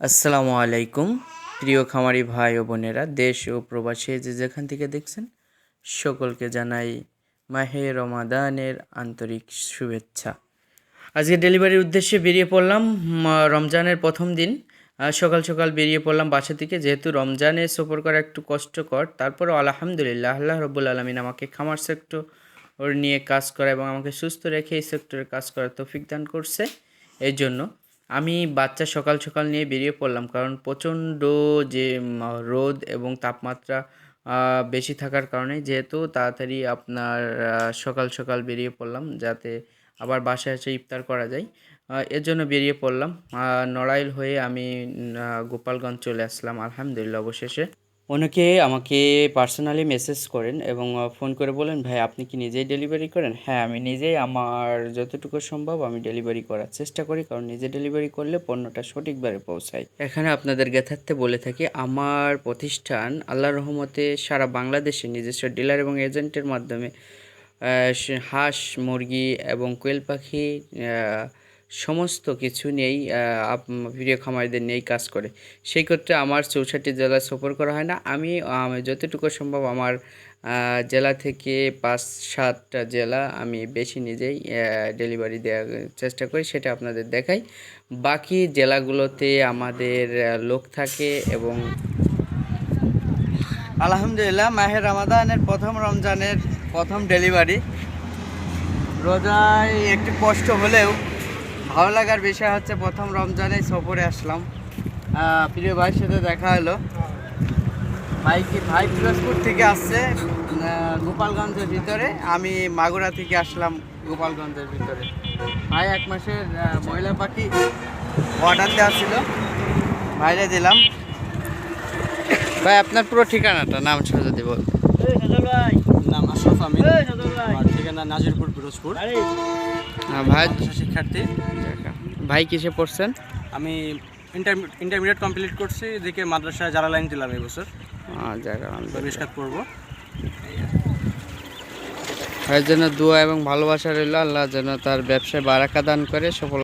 আসসালামু আলাইকুম, প্রিয় খামারি ভাই ও বোনেরা, দেশ ও প্রবাসী যে যেখান থেকে দেখছেন, সকলকে জানাই মাহে রমাদানের আন্তরিক শুভেচ্ছা। আজকে ডেলিভারির উদ্দেশ্যে বেরিয়ে পড়লাম রমজানের প্রথম দিন। সকাল সকাল বেরিয়ে পড়লাম বাসা থেকে, যেহেতু রমজানে সফর করা একটু কষ্টকর, তারপরেও আলহামদুলিল্লাহ, আল্লাহ রব্বুল আলমিন আমাকে খামার সেক্টর নিয়ে কাজ করা এবং আমাকে সুস্থ রেখে এই সেক্টরে কাজ করার তৌফিক দান করছে। এই জন্য আমি বাচ্চা সকাল সকাল নিয়ে বেরিয়ে পড়লাম, কারণ প্রচণ্ড যে রোদ এবং তাপমাত্রা বেশি থাকার কারণে যেহেতু তাড়াতাড়ি আপনার সকাল সকাল বেরিয়ে পড়লাম যাতে আবার বাসায় এসে ইফতার করা যায়। এর জন্য বেরিয়ে পড়লাম। নড়াইল হয়ে আমি গোপালগঞ্জ চলে আসলাম, আলহামদুলিল্লাহ অবশেষে। অনেকে আমাকে পার্সোনালি মেসেজ করেন এবং ফোন করে বলেন, ভাই, আপনি কি নিজেই ডেলিভারি করেন? হ্যাঁ আমি নিজেই আমার যতটুকু সম্ভব আমি ডেলিভারি করার চেষ্টা করি, কারণ নিজে ডেলিভারি করলে পণ্যটা সঠিকভাবে পৌঁছায়। এখানে আপনাদের জ্ঞাতার্থে বলে থাকি, আমার প্রতিষ্ঠান আল্লাহর রহমতে সারা বাংলাদেশে নিজস্ব ডিলার এবং এজেন্টের মাধ্যমে হাঁস, মুরগি এবং কোয়েল পাখি সমস্ত কিছু নিয়েই প্রিয় খামারিদের নিয়েই কাজ করে। সেই ক্ষেত্রে আমার চৌষট্টি জেলায় সফর করা হয় না। আম, যতটুকু সম্ভব আমার জেলা থেকে পাঁচ সাতটা জেলা আমি বেশি নিজেই ডেলিভারি দেওয়ার চেষ্টা করি সেটা আপনাদের দেখাই। বাকি জেলাগুলোতে আমাদের লোক থাকে এবং আলহামদুলিল্লাহ মাহের রমাদানের প্রথম রমজানের প্রথম ডেলিভারি রোজায় একটু কষ্ট হলেও ভালো লাগার বিষয় হচ্ছে প্রথম রমজানে সফরে আসলাম। প্রিয় ভাইয়ের সাথে দেখা হলো। ভাই কি ভাই পিরোজপুর থেকে আসছে গোপালগঞ্জের ভিতরে। আমি মাগুরা থেকে আসলাম গোপালগঞ্জের ভিতরে। ভাই, এক মাসের মহিলা পাখি অর্ডার দেওয়া ছিল ভাইরে দিলাম। ভাই, আপনার পুরো ঠিকানাটা, নাম সোজা দিব নাম আমার ঠিকানা নাজিরপুর পিরোজপুর। ভাই। শিক্ষার্থী। ভাই কিসে পড়ছেন? আমি ইন্টারমিডিয়েট কমপ্লিট করছি এদিকে মাদ্রাসায় জারা লাইন দিলাম এবছর। প্রবেশকাত করব। ভাইয়ের জন্য দোয়া এবং ভালোবাসা রইল। আল্লাহ যেন তার ব্যবসায় বারাকা দান করে সফল